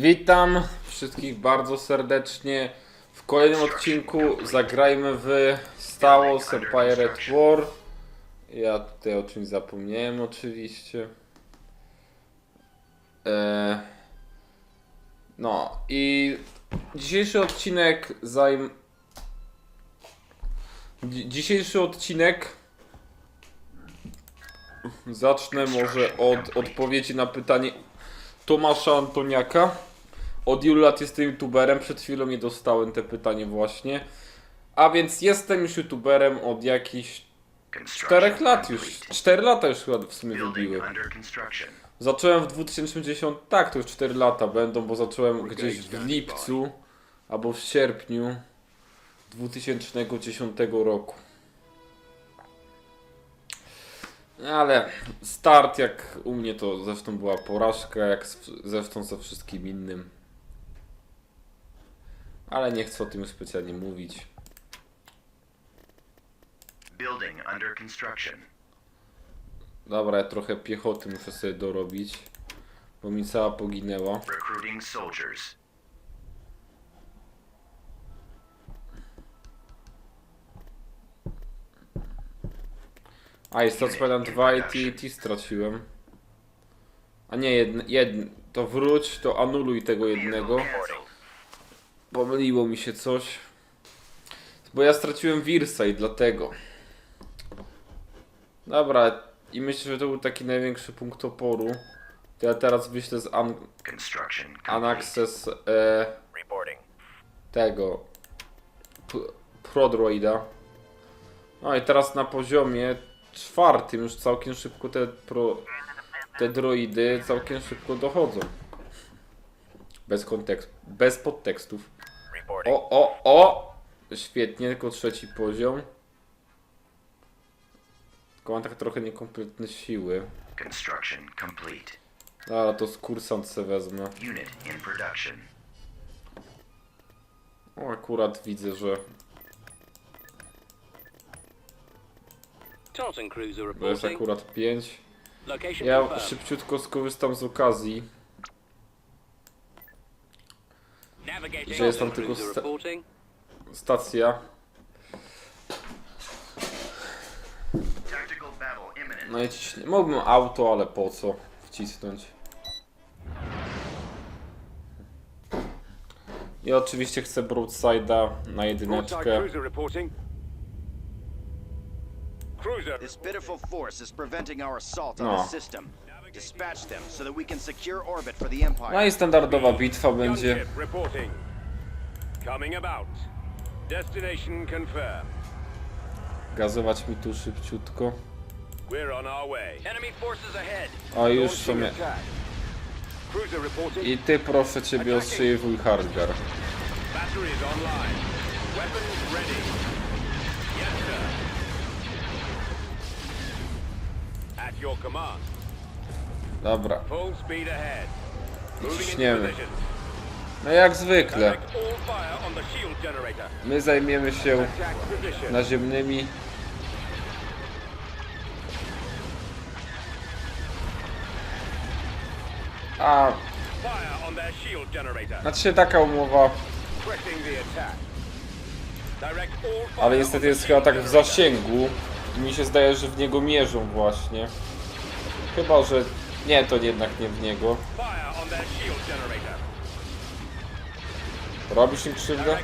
Witam wszystkich bardzo serdecznie. W kolejnym odcinku zagrajmy w Star Wars Empire at War. Ja tutaj o czymś zapomniałem oczywiście. E... No i dzisiejszy odcinek zajm... Dzi- Dzisiejszy odcinek zacznę może od odpowiedzi na pytanie Tomasza Antoniaka. Od ilu lat jestem youtuberem? Przed chwilą nie dostałem te pytanie właśnie. A więc jestem już youtuberem od jakichś 4 lat już. 4 lata już chyba w sumie wybiły. Zacząłem w 2010, tak to już 4 lata będą, bo zacząłem gdzieś w lipcu albo w sierpniu 2010 roku. Ale start jak u mnie to zresztą była porażka, jak zresztą ze wszystkim innym. Ale nie chcę o tym specjalnie mówić. Building under construction. Dobra, ja trochę piechoty muszę sobie dorobić, bo mi cała poginęła. Recruiting soldiers. A jest to Spider 2 i TNT straciłem. A nie, jedn, jedn, to wróć, to anuluj tego jednego. Pomyliło mi się coś. Bo ja straciłem Wirsa i dlatego. Dobra, i myślę, że to był taki największy punkt oporu. To ja teraz wyślę z An. Anaxes e, tego Prodroida. No i teraz na poziomie czwartym już całkiem szybko te pro, te droidy całkiem szybko dochodzą. Bez kontekstu, bez podtekstów. O, o, o! Świetnie, tylko trzeci poziom. Tylko mam tak trochę niekompletne siły. Construction complete. Ale to z kursant se wezmę. Unit in production. O, akurat widzę, że Tartan Cruiser to jest reporting. akurat 5. Location Ja confirmed. szybciutko skorzystam z okazji, że jest tam tylko sta- stacja. No i ciśnie. Mógłbym auto, ale po co wcisnąć? I oczywiście chcę Broadside'a na jedyneczkę. This pitiful force is preventing our assault on No. the system. Dispatch them so that we can secure orbit for the Empire. No i standardowa bitwa będzie. Coming about. Destination confirmed. Gazować mi tu szybciutko. We're on our way. Enemy forces ahead. O już. Cruiser reporting. I ty proszę ciebie ostrzeliwuj Hardgar. Batteries online. Weapons ready. Yes, sir. At your command. Dobra. Full speed ahead. Moving into ciśniemy. position. No jak zwykle. My zajmiemy się naziemnymi. A, znaczy taka umowa, ale niestety jest chyba tak w zasięgu i mi się zdaje, że w niego mierzą właśnie. Chyba, że nie, to jednak nie w niego. Robisz im krzywdę?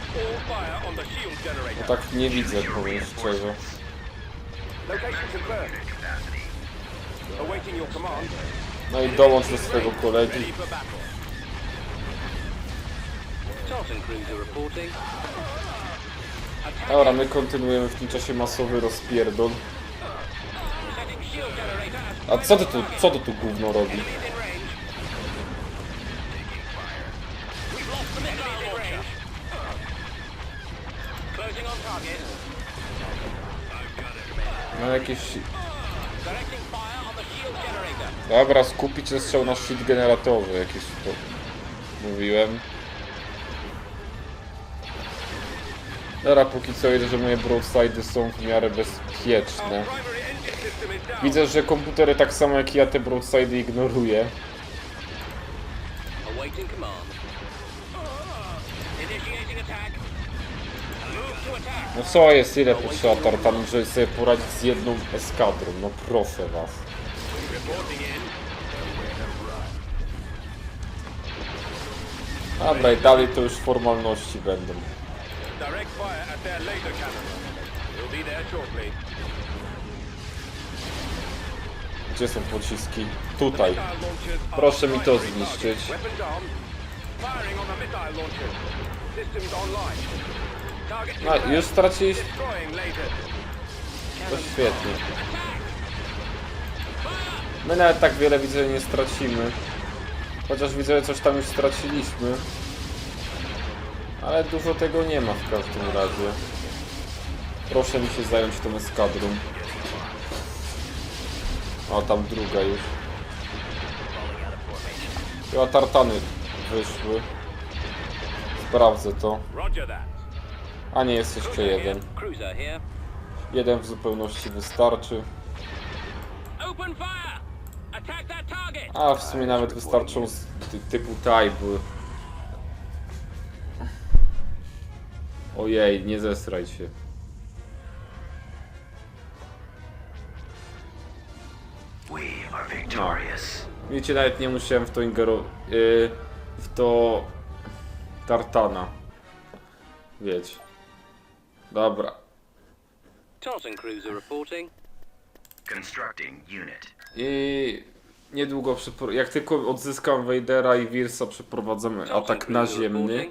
Generator. No tak nie widzę, powiem szczerze. No i dołącz do swojego kolegi. Dobra, my kontynuujemy w tym czasie masowy rozpierdol. A co ty tu, co ty tu gówno robi? No jakieś... Dobra, skupić się strzał na shit generatowy jakieś to... Mówiłem. Dobra, póki co widzę, że moje broadside'y są w miarę bezpieczne. Widzę, że komputery tak samo jak ja te broadside'y ignoruje. Awaiting command. No co jest, ile potrzeba tartanów, żeby sobie poradzić z jedną eskadrą? No proszę was. Dobra, i dalej to już formalności będą. Gdzie są pociski? Tutaj. Proszę mi to zniszczyć. No, już lasers. To świetnie. My nawet tak wiele widzę nie stracimy. Chociaż widzę, coś tam już straciliśmy. Ale dużo tego nie ma w każdym razie. Proszę mi się zająć tą eskadrą. O, tam druga już. Chyba tartany wyszły. Sprawdzę to. A nie, jest jeszcze jeden. Jeden w zupełności wystarczy. A w sumie nawet wystarczą z ty, typu tajby. Ojej, nie zesraj się. Wiecie, nawet nie musiałem w to ingero... Yy, w to... Tartana. Wiecie. Dobra. Tartan cruiser reporting. Constructing unit. I niedługo, jak tylko odzyskam Vadera i Wirsa, przeprowadzamy atak naziemny.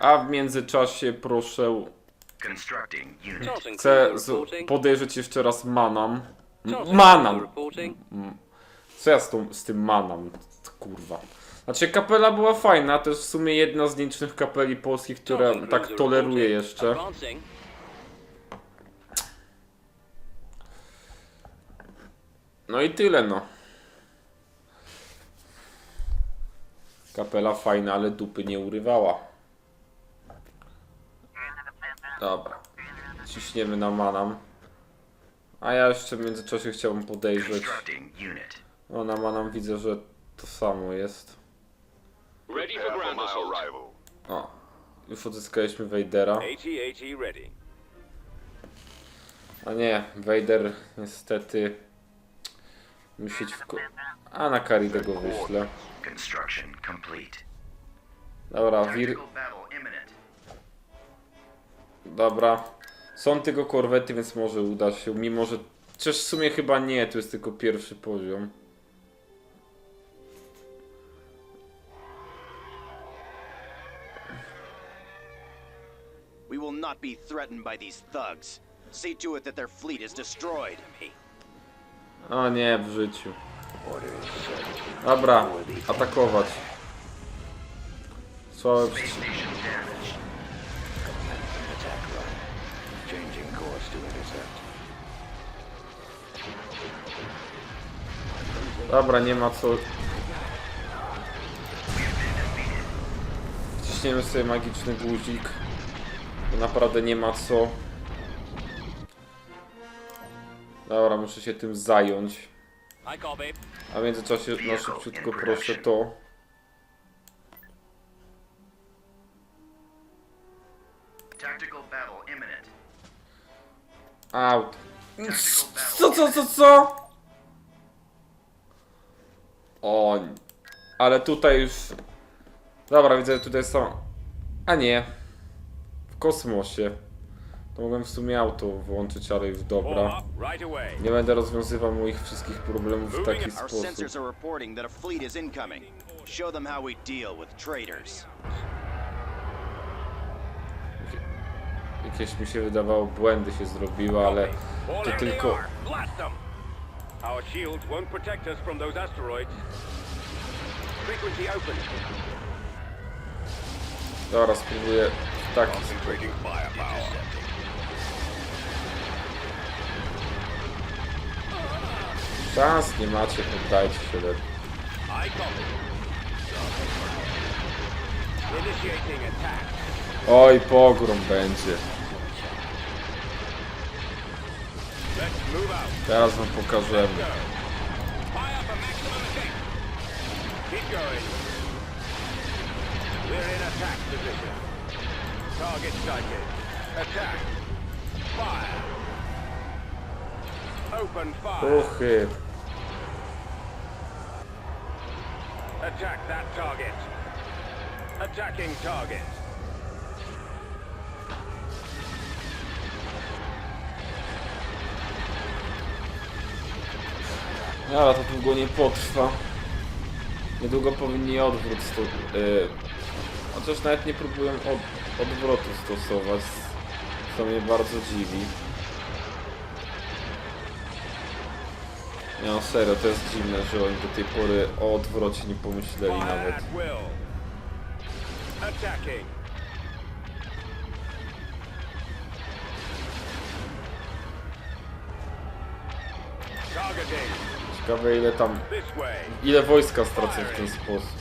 A w międzyczasie proszę, Constructing unit. Tartan chcę podejrzeć jeszcze raz Manam. Manam! Co ja z, tą, z tym Manam? Kurwa. Znaczy kapela była fajna, to jest w sumie jedna z nielicznych kapeli polskich, które Tartan tak toleruje jeszcze. No i tyle no. Kapela fajna, ale dupy nie urywała. Dobra. Ciśniemy na manam. A ja jeszcze w międzyczasie chciałbym podejrzeć. Constructing unit. O, na manam widzę, że to samo jest. O. Już odzyskaliśmy Vadera. A nie, Vader niestety musi w ko- A na Karidę go wyślę. Dobra, wir... Dobra. Są tylko korwety, więc może uda się. Mimo, że. Chociaż w sumie chyba nie, to jest tylko pierwszy poziom. We will not be threatened by these thugs. See to it that their fleet is destroyed. O nie, w życiu. Dobra, atakować. Słabe Space przy... station damaged. Dobra, nie ma co. Ciśniemy sobie magiczny guzik. Naprawdę nie ma co. Dobra, muszę się tym zająć. A w międzyczasie na szybciutko proszę to. Out. Co, co, co, co? O, ale tutaj już... Dobra, widzę, że tutaj są... A nie. W kosmosie. To mogłem w sumie auto włączyć, ale już dobra. Nie będę rozwiązywał moich wszystkich problemów w taki sposób. Jakieś mi się wydawało, błędy się zrobiły, ale to tylko... Our shields won't protect us from those asteroids. Frequency open. Dobra, spróbuję w taki sposób. Szans nie macie, poddajcie się lepiej. Oj, pogrom będzie. Teraz wam pokażemy. Target sighted. Attack. Fire. Open fire. Uchy. Attack that target. Attacking target. Ale to długo nie potrwa. Niedługo powinni odwrót sto... Yy, chociaż nawet nie próbują od, odwrotu stosować. To mnie bardzo dziwi. No serio, to jest dziwne, że oni do tej pory o odwrocie nie pomyśleli nawet. Ciekawe ile tam, ile wojska stracę w ten sposób.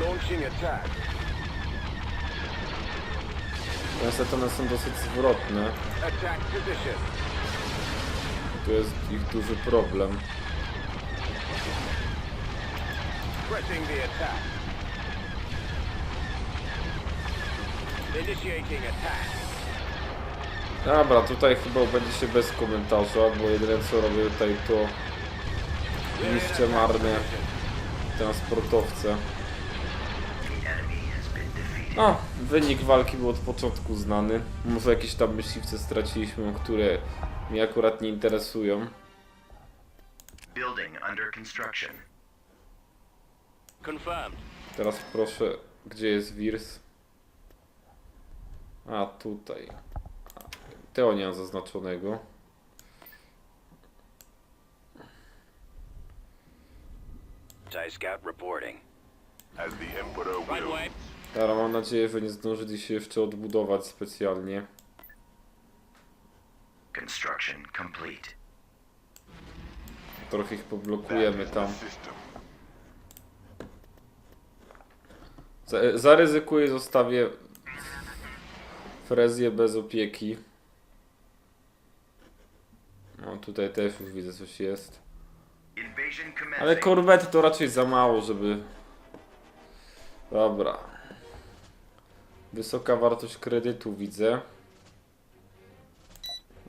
Launching attack. Niestety one są dosyć zwrotne. Tu jest ich duży problem. Dobra, tutaj chyba będzie się bez komentarza, bo jedyne co robię tutaj to niszczę marne transportowce. No, wynik walki był od początku znany. Może jakieś tam myśliwce straciliśmy, które mnie akurat nie interesują. Building under construction. Confirmed. Teraz proszę, gdzie jest Wirs? A, tutaj. A, Tego nie mam zaznaczonego. Scout reporting. As the Emperor Right away. Dobra, mam nadzieję, że nie zdążyli się jeszcze odbudować specjalnie. Construction complete. Trochę ich poblokujemy tam. Za- Zaryzykuję, zostawię Frezję bez opieki. No tutaj też już widzę coś jest. Invasion commencing. Ale korwety to raczej za mało, żeby... Dobra. Wysoka wartość kredytu widzę.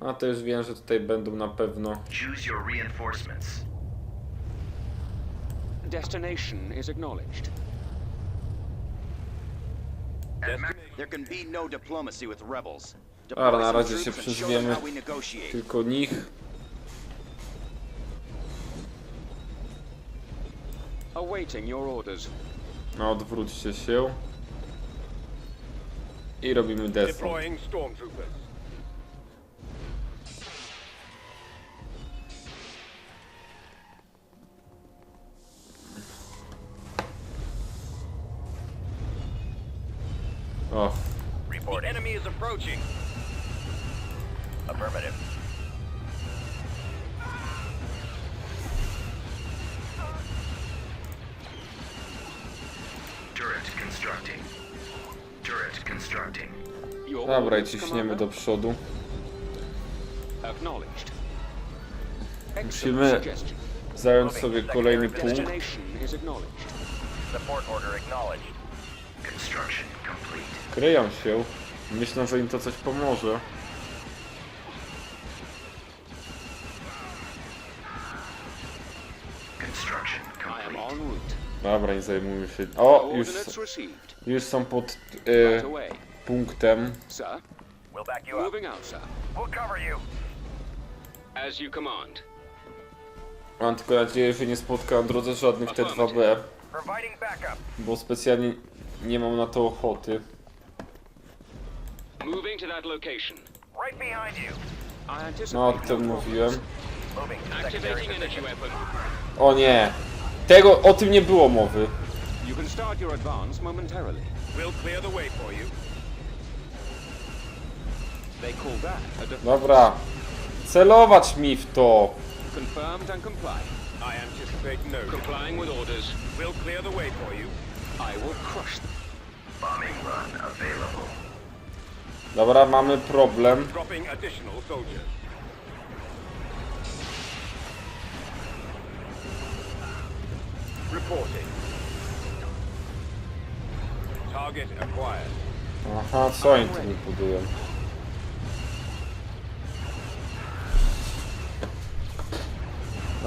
A to już wiem, że tutaj będą na pewno... Choose your reinforcements. Destination is acknowledged. There can be no diplomacy with rebels. Dobra, na some razie się troops and show them przyzwiemy how we negotiate. tylko nich. Awaiting your orders. No, odwróćcie się. I robimy desant. deploying stormtroopers. O, The enemy is approaching. Affirmative. Dobra, i ciśniemy do przodu. Musimy zająć sobie kolejny punkt. Kryją się. Myślą, że im to coś pomoże. Dobra, nie zajmujmy się. O, już, już są pod e, away. Punktem. Sir, We'll back you up. moving out, sir. We'll cover you. As you command. Mam tylko nadzieję, że nie spotka na drodze żadnych T2B, Providing backup. bo specjalnie nie mam na to ochoty. Moving to that location. Right behind you. I anticipate No o tym mówiłem. Activating energy weapon. O nie! Tego, o tym nie było mowy. You can start your advance momentarily. We'll clear the way for you. Dobra. Celować mi w to. confirmed and comply. I anticipate no delay. Complying with orders. We'll clear the way for you. I will crush them. Bombing run available. Dobra, mamy problem. Dropping additional soldiers. reporting. Target acquired. Aha, co oni tu mi budują?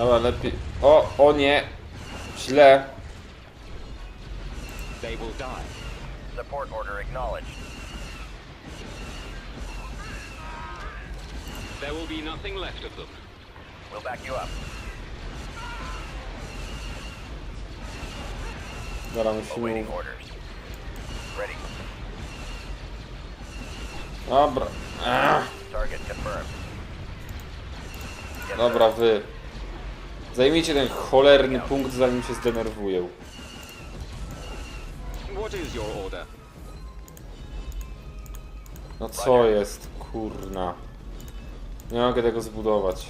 Dobra, lepiej. O, o nie! Źle. They will die. Support order acknowledged. There will be nothing left of them. We'll back you up. Dobra, musimy... orders. Ready. Dobra. Ach, Target confirmed. dobra, wy. Zajmijcie ten cholerny punkt, zanim się zdenerwuję. No co jest, kurna. Nie mogę tego zbudować.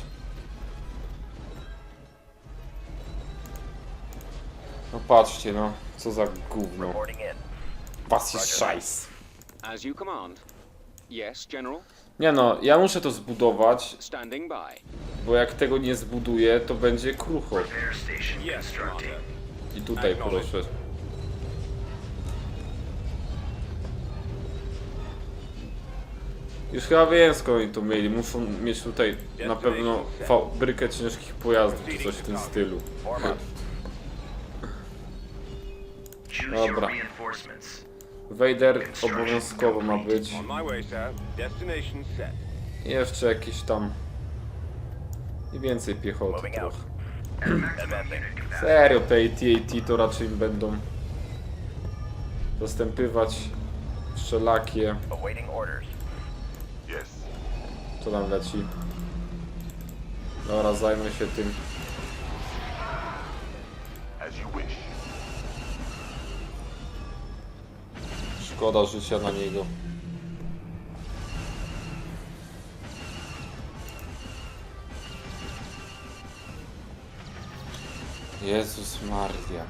No patrzcie, no. Co za gówno. Was jest szajs. As you command. Yes, General. Nie no, ja muszę to zbudować, Standing by. bo jak tego nie zbuduję, to będzie krucho. Repair station Yes, constructing. Commander. I tutaj proszę. Już chyba wiem skąd oni to mieli. Muszą mieć tutaj na pewno fabrykę ciężkich pojazdów czy coś w tym stylu. Dobra. reinforcements. Vader obowiązkowo ma być. On my way, sir. Destination set. I jeszcze jakieś tam... I więcej piechoty trochę. Serio, te AT-AT to raczej będą dostępywać wszelakie... Awaiting orders. Co tam leci? Dobra, zajmę się tym. Szkoda życia na niego. Jezus Maria.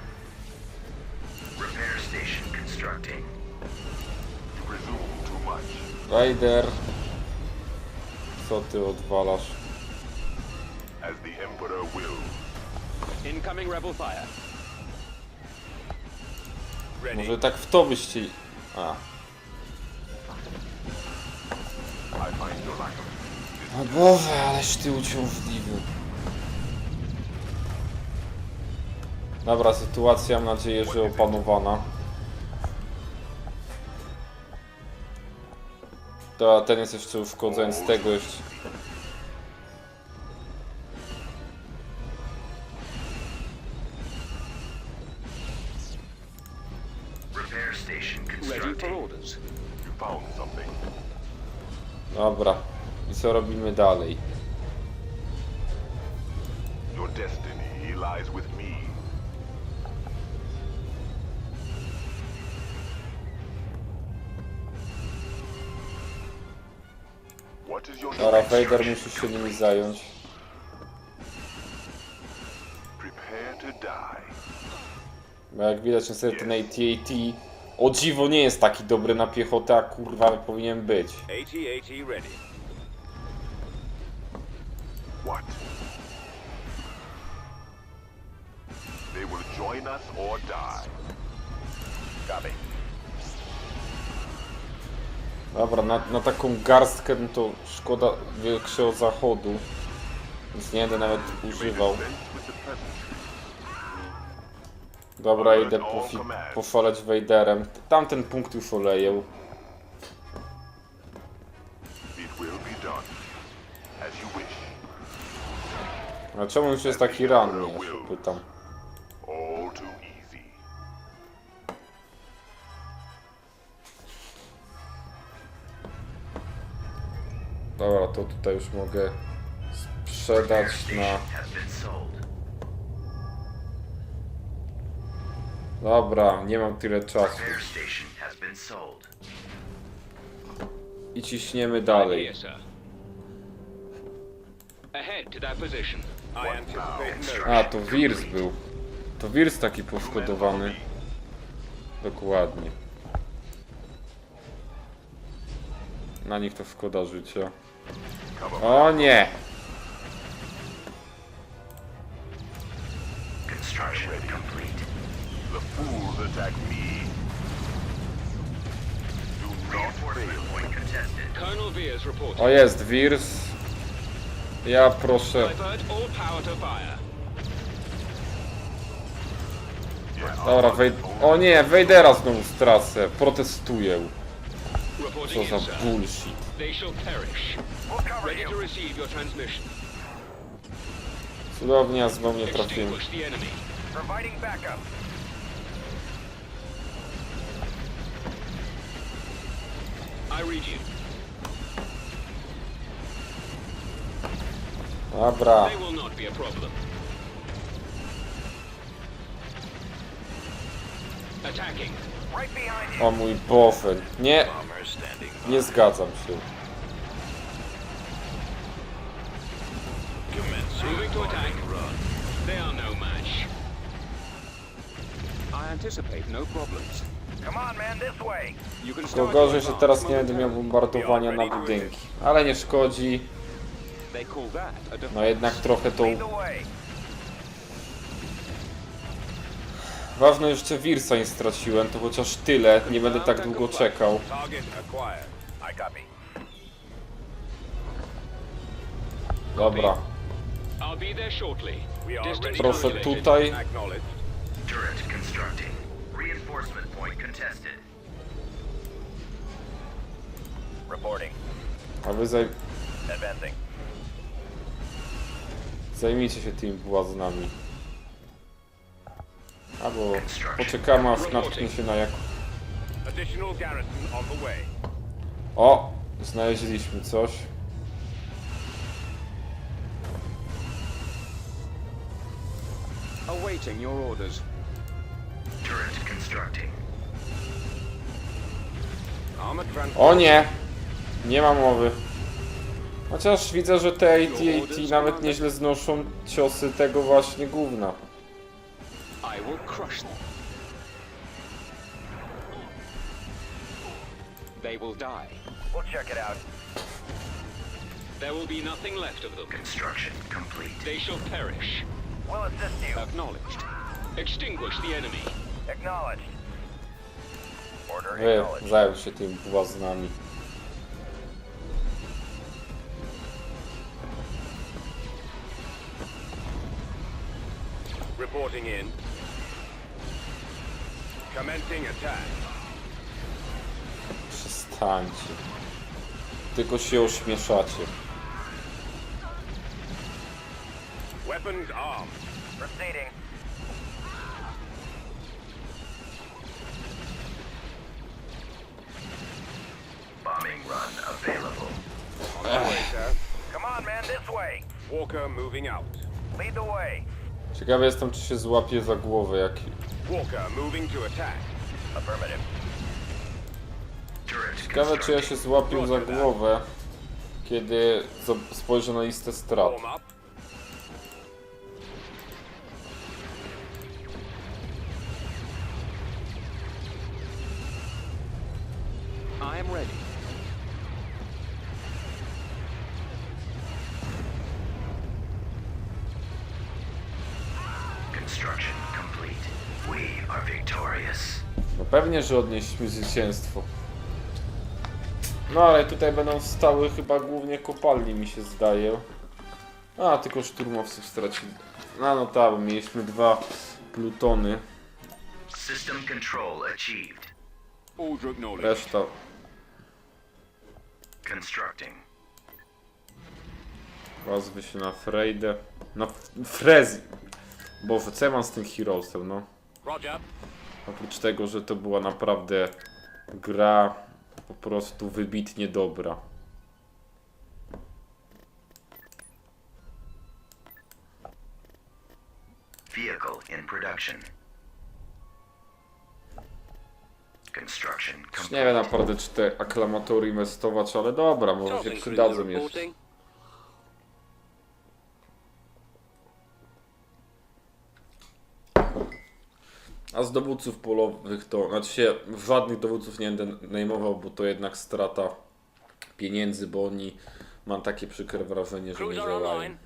Raider. Co ty odwalasz? as the Emperor will. Incoming rebel fire. Ready. Może tak w to byście... A. O Boże, ależ ty uciążliwy. Dobra, sytuacja mam nadzieję, że opanowana. To ten jest jeszcze uszkodzony z tego jeszcze. Dobra. I co robimy dalej? Your destiny lies with me. What is your Dobra, Vader musi się nimi zająć. Prepare to die. Bo jak widać niestety ten AT-AT o dziwo nie jest taki dobry na piechotę, a kurwa powinien być. AT-AT ready. What? They will join us or die. Copy. Dobra, na, na taką garstkę no to szkoda większego zachodu. Więc nie będę nawet używał. Dobra, idę pofi- poszaleć Vaderem. Tamten punkt już oleję. A czemu już jest taki ranny, ja się pytam. Dobra, to tutaj już mogę sprzedać na... Dobra, nie mam tyle czasu. I ciśniemy dalej. A, to Wirs był. To Wirs taki poszkodowany. Dokładnie. Na nich to szkoda życia. O nie! Construction complete. The fools attack me. Do not fail. Colonel Veers reporting. O jest, Wirs. Ja proszę. Divert all power to fire. Dobra, wej... O nie, Wejdera znowu stracę. Protestuję. Co Reporting za sir. bullshit. They shall perish. Ready to receive your transmission. Cudownie, a znowu nie trafiłem. Extinguish the enemy. Providing backup. I read you. Dobra. They will not be a problem. Attacking. Right behind you. O mój Boże. Nie, Bomber standing by. nie zgadzam się. Commencing Moving to attack. run. They are no match. I anticipate no problems. Tylko gorzej, że teraz nie będę miał bombardowania na budynki. Ale nie szkodzi. No jednak trochę to... Ważne jeszcze Wirsa nie straciłem, to chociaż tyle. Nie będę tak długo czekał. Dobra. Proszę tutaj. Acknowledged. Turret constructing. Reinforcement point contested. Reporting. A wy zaj... Advancing. zajmijcie się tymi błaznami. Albo poczekamy aż natknie się na jak... Additional garrison on the way. O! Znaleźliśmy coś. Awaiting your orders. Turret constructing. O nie! Nie ma mowy. Chociaż widzę, że te AT-AT nawet nieźle znoszą ciosy tego właśnie gówna. I will crush them. They will die. We'll check it out. There will be nothing left of them. Construction complete. They shall perish. We'll assist you. Acknowledged. Extinguish the enemy. Acknowledged. Wy zajął się tymi błaznami. Reporting in. Commencing attack. Przestańcie. Tylko się ośmieszacie. Weapons armed. Proceeding. Bombing run available. On the way, sir. Come on, man, this way. Walker moving out. Lead the way. Ciekawy jestem, czy się złapie za głowę, jak... Walker moving to attack. Affirmative. Ciekawe, czy ja się złapię za głowę, kiedy spojrzę na listę strat. Up. We are victorious. No pewnie, że odnieśliśmy zwycięstwo. No ale tutaj będą stały chyba głównie kopalni, mi się zdaje. A, tylko szturmowców stracili. No, no tak, bo mieliśmy dwa plutony. System control achieved. Order acknowledged. Reszta... Constructing. Się na Frejdę. Na Frezi. Boże, co ja mam z tym Heroesem, no? Oprócz tego, że to była naprawdę gra po prostu wybitnie dobra. Vehicle in production. Construction nie wiem naprawdę, czy te aklamatory inwestować, ale dobra, może się przydadzą jeszcze. Z dowódców polowych to, znaczy się żadnych dowódców nie będę najmował, bo to jednak strata pieniędzy, bo oni mam takie przykre wrażenie, że nie działają.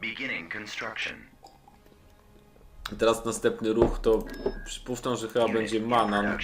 Beginning construction. Teraz następny ruch to przypuszczam, że chyba będzie Manan.